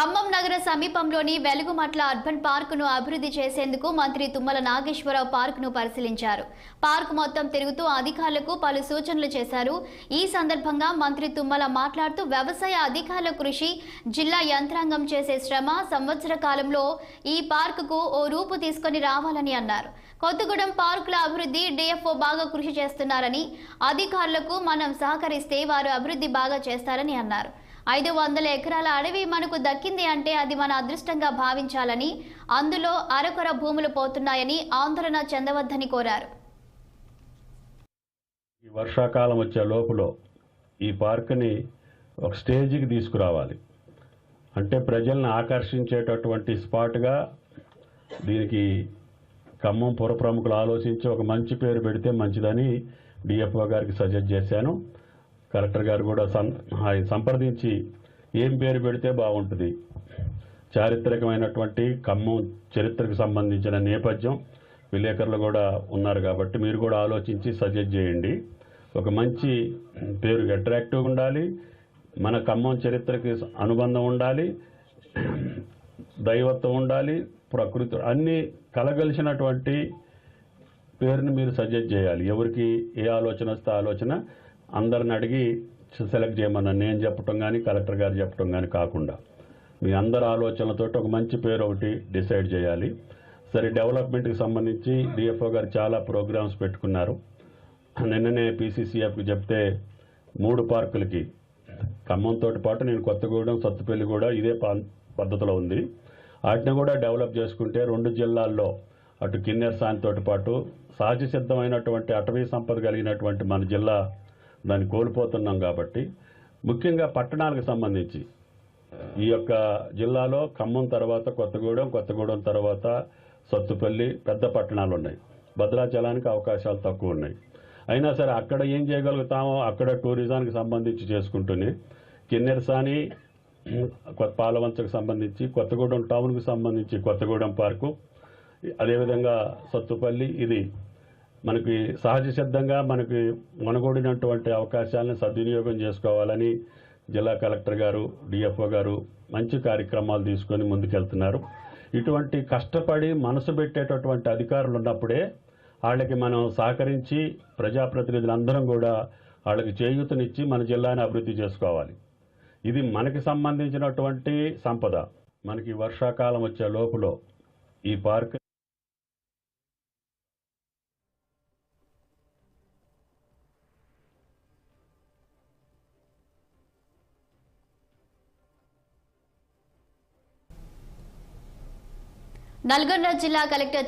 ఖమ్మం నగర సమీపంలోని వెలుగుమట్ల అర్బన్ పార్కును అభివృద్ధి చేసేందుకు మంత్రి తుమ్మల నాగేశ్వరరావు పార్కును పరిశీలించారు. పార్క్ మొత్తం తిరుగుతూ అధికారులకు పలు సూచనలు చేశారు. ఈ సందర్భంగా మంత్రి తుమ్మల మాట్లాడుతూ వ్యవసాయ అధికారుల కృషి జిల్లా యంత్రాంగం చేసే శ్రమ సంవత్సర కాలంలో ఈ పార్కుకు ఓ రూపు తీసుకొని రావాలని అన్నారు. కొత్తగూడెం పార్కుల అభివృద్ధి డిఎఫ్ఓ బాగా కృషి చేస్తున్నారని అధికారులకు మనం సహకరిస్తే వారు అభివృద్ధి బాగా చేస్తారని అన్నారు. ఐదు వందల ఎకరాల అడవి మనకు దక్కింది అంటే అది మన అదృష్టంగా భావించాలని అందులో అరకొర భూములు పోతున్నాయని ఆందోళన చెందవద్దని కోరారు. ఈ వర్షాకాలం వచ్చే లోపల ఈ పార్క్ని ఒక స్టేజ్కి తీసుకురావాలి. అంటే ప్రజల్ని ఆకర్షించేటటువంటి స్పాట్గా దీనికి ఖమ్మం పుర ప్రముఖులు ఆలోచించి ఒక మంచి పేరు పెడితే మంచిదని డిఎఫ్ఓ గారికి సజెస్ట్ చేశాను. కలెక్టర్ గారు కూడా సం ఆయన సంప్రదించి ఏం పేరు పెడితే బాగుంటుంది. చారిత్రకమైనటువంటి ఖమ్మం చరిత్రకు సంబంధించిన నేపథ్యం విలేకరులు కూడా ఉన్నారు కాబట్టి మీరు కూడా ఆలోచించి సజెస్ట్ చేయండి. ఒక మంచి పేరు అట్రాక్టివ్ ఉండాలి. మన ఖమ్మం చరిత్రకి అనుబంధం ఉండాలి. దైవత్వం ఉండాలి. ప్రకృతి అన్నీ కలగలిసినటువంటి పేరుని మీరు సజెస్ట్ చేయాలి. ఎవరికి ఏ ఆలోచన వస్తే ఆలోచన అందరిని అడిగి సెలెక్ట్ చేయమన్నా నేను చెప్పటం కానీ కలెక్టర్ గారు చెప్పటం కానీ కాకుండా. మీ అందరి ఆలోచనలతో ఒక మంచి పేరు ఒకటి డిసైడ్ చేయాలి. సరే డెవలప్మెంట్కి సంబంధించి డిఎఫ్ఓ గారు చాలా ప్రోగ్రామ్స్ పెట్టుకున్నారు. నిన్ననే పీసీసీఎఫ్కి చెప్తే మూడు పార్కులకి. ఖమ్మంతో పాటు నేను కొత్తగూడెం సత్తుపల్లి కూడా ఇదే పద్ధతిలో ఉంది. వాటిని కూడా డెవలప్ చేసుకుంటే రెండు జిల్లాల్లో అటు కిన్నెర్ సాయంతో పాటు సహజ సిద్ధమైనటువంటి అటవీ సంపద కలిగినటువంటి మన జిల్లా దాన్ని కోల్పోతున్నాం కాబట్టి ముఖ్యంగా పట్టణాలకు సంబంధించి. ఈ యొక్క జిల్లాలో ఖమ్మం తర్వాత కొత్తగూడెం కొత్తగూడెం తర్వాత సత్తుపల్లి పెద్ద పట్టణాలు ఉన్నాయి భద్రాచలానికి అవకాశాలు తక్కువ ఉన్నాయి. అయినా సరే అక్కడ ఏం చేయగలుగుతామో అక్కడ టూరిజానికి సంబంధించి చేసుకుంటూనే కిన్నెరసాని కొత్త పాలవంచకు సంబంధించి కొత్తగూడెం టౌన్కు సంబంధించి కొత్తగూడెం పార్కు అదేవిధంగా సత్తుపల్లి ఇది మనకి సహజ సిద్ధంగా మనకి మనగూడినటువంటి అవకాశాలను సద్వినియోగం చేసుకోవాలని జిల్లా కలెక్టర్ గారు డిఎఫ్ఓ గారు మంచి కార్యక్రమాలు తీసుకొని ముందుకెళ్తున్నారు. ఇటువంటి కష్టపడి మనసు పెట్టేటటువంటి అధికారులు ఉన్నప్పుడే వాళ్ళకి మనం సహకరించి ప్రజాప్రతినిధులందరం కూడా వాళ్ళకి చేయూతనిచ్చి మన జిల్లాని అభివృద్ధి చేసుకోవాలి. ఇది మనకి సంబంధించినటువంటి సంపద. మనకి వర్షాకాలం వచ్చే లోపల ఈ పార్క్ నల్గొండ జిల్లా కలెక్టర్